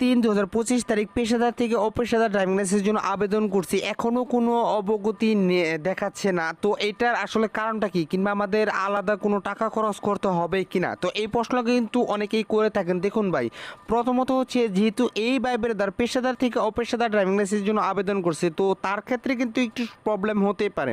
তিন দু হাজার পঁচিশ তারিখ পেশাদার থেকে অপেশাদার ড্রাইভিং লাইসেন্সের জন্য আবেদন করছি। এখনও কোনো অবগতি দেখাচ্ছে না। তো এটার আসলে কারণটা কি? কিংবা আমাদের আলাদা কোনো টাকা খরচ করতে হবে কি না তো এই প্রশ্ন কিন্তু অনেকেই করে থাকেন। দেখুন ভাই, প্রথমত হচ্ছে যেহেতু এই বাইবের দ্বার পেশাদার থেকে অপেশাদার ড্রাইভিং লাইসেন্সের জন্য আবেদন করছে, তো তার ক্ষেত্রে কিন্তু একটু প্রবলেম হতে পারে।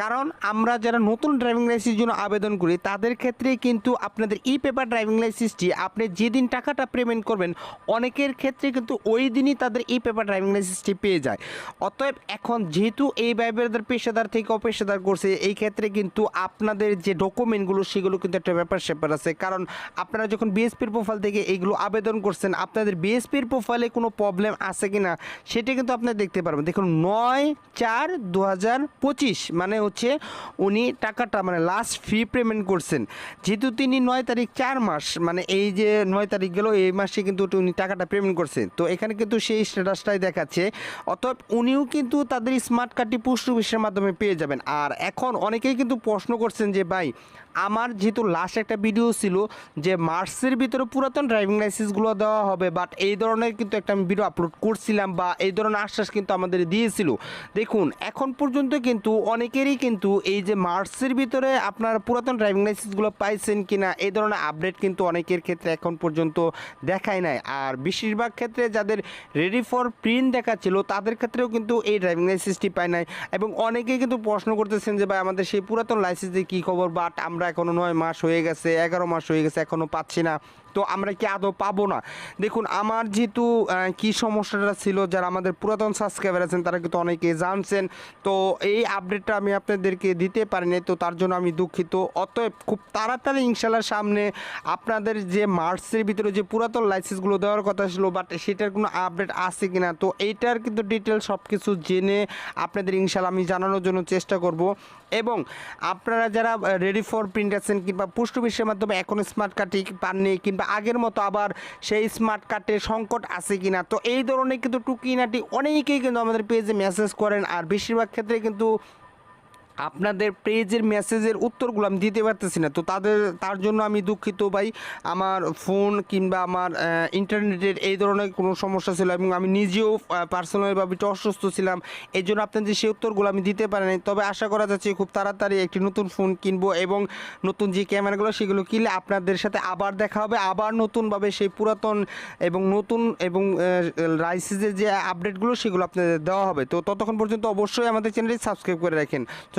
কারণ আমরা যারা নতুন ড্রাইভিং লাইসেন্সের জন্য আবেদন করি, তাদের ক্ষেত্রে কিন্তু আপনাদের ই পেপার ড্রাইভিং লাইসেন্সটি আপনি যেদিন টাকাটা পেমেন্ট করবেন, অনেকের ক্ষেত্রে কিন্তু ওই দিনই তাদের ই পেপার ড্রাইভিং লাইসেন্সটি পেয়ে যায়। অতএব এখন যেহেতু এই বাইবেরদের পেশাদার থেকে অপেশাদার করছে, এই ক্ষেত্রে কিন্তু আপনাদের যে ডকুমেন্টগুলো সেগুলো কিন্তু একটা ব্যাপার স্যাপার আছে। কারণ আপনারা যখন বিএসপির প্রোফাইল থেকে এইগুলো আবেদন করছেন, আপনাদের বিএসপির প্রোফাইলে কোনো প্রবলেম আছে কি না সেটা কিন্তু আপনি দেখতে পারবেন। দেখুন, নয় চার দু মানে হচ্ছে উনি টাকাটা মানে লাস্ট ফি পেমেন্ট করছেন। যেহেতু তিনি নয় তারিখ চার মাস মানে এই যে নয় তারিখ গেল, এই মাসে কিন্তু উনি টাকাটা পেমেন্ট করছেন তো এখানে কিন্তু সেই স্ট্যাটাসটাই দেখাচ্ছে। অতএব উনিও কিন্তু তাদের স্মার্ট কার্ডটি পোস্ট অফিসের মাধ্যমে পেয়ে যাবেন। আর এখন অনেকেই কিন্তু প্রশ্ন করছেন যে, ভাই আমার যেহেতু লাস্ট একটা ভিডিও ছিল যে মার্চের ভিতরে পুরাতন ড্রাইভিং লাইসেন্সগুলো দেওয়া হবে বাট এই ধরনের কিন্তু একটা আমি ভিডিও আপলোড করছিলাম বা এই ধরনের আশ্বাস কিন্তু আমাদের দিয়েছিল। দেখুন, এখন পর্যন্ত কিন্তু অনেকেরই কিন্তু এই যে মার্চের ভিতরে আপনার পুরাতন ড্রাইভিং লাইসেন্সগুলো পাইছেন কিনা, এই ধরনের আপডেট কিন্তু অনেকের ক্ষেত্রে এখন পর্যন্ত দেখায় নাই। আর বেশিরভাগ ক্ষেত্রে যাদের রেডি ফর প্রিন্ট দেখাচ্ছিল, তাদের ক্ষেত্রেও কিন্তু এই ড্রাইভিং লাইসেন্সটি পায় নাই। এবং অনেকেই কিন্তু প্রশ্ন করতেছেন যে, ভাই, আমাদের সেই পুরাতন লাইসেন্সের কী খবর? বাট আমরা এখনও নয় মাস হয়ে গেছে, এগারো মাস হয়ে গেছে এখনও পাচ্ছি না। তো আমরা কি আদৌ পাবো না? দেখুন, আমার যেহেতু কি সমস্যাটা ছিল, যারা আমাদের পুরাতন সাবস্ক্রাইবার আছেন, তারা কিন্তু অনেকে জানছেন। তো এই আপডেটটা আমি আপনাদেরকে দিতে পারিনি, তো তার জন্য আমি দুঃখিত। অতএব খুব তাড়াতাড়ি ইনশাল্লাহ সামনে আপনাদের যে মার্চের ভিতরে যে পুরাতন লাইসেন্সগুলো দেওয়ার কথা ছিল বাট সেটার কোনো আপডেট আছে কিনা, তো এইটার কিন্তু ডিটেল সব কিছু জেনে আপনাদের ইনশাল্লাহ আমি জানানোর জন্য চেষ্টা করব। এবং আপনারা যারা রেডি ফর প্রিন্ট আছেন কিংবা অফিসের মাধ্যমে এখন স্মার্ট কার্ডটি পাননি কিংবা আগের মতো আবার সেই স্মার্ট কার্ডের সংকট আছে কিনা, তো এই ধরনের কিন্তু টুকিনাটি অনেকেই কিন্তু আমাদের পেজে মেসেজ করেন। আর বেশিরভাগ ক্ষেত্রে কিন্তু আপনাদের পেজের মেসেজের উত্তরগুলো আমি দিতে পারতেছি না। তো তাদের, তার জন্য আমি দুঃখিত ভাই। আমার ফোন কিংবা আমার ইন্টারনেটের এই ধরনের কোনো সমস্যা ছিল এবং আমি নিজেও পার্সোনালিভাবে একটু অসুস্থ ছিলাম। এই জন্য আপনাদের সেই উত্তরগুলো আমি দিতে পারিনি তবে আশা করা যাচ্ছে খুব তাড়াতাড়ি একটি নতুন ফোন কিনবো এবং নতুন যে ক্যামেরাগুলো, সেগুলো কিনলে আপনাদের সাথে আবার দেখা হবে, আবার নতুনভাবে সেই পুরাতন এবং নতুন এবং রাইসিসের যে আপডেটগুলো, সেগুলো আপনাদের দেওয়া হবে। তো ততক্ষণ পর্যন্ত অবশ্যই আমাদের চ্যানেলটি সাবস্ক্রাইব করে রাখেন। তো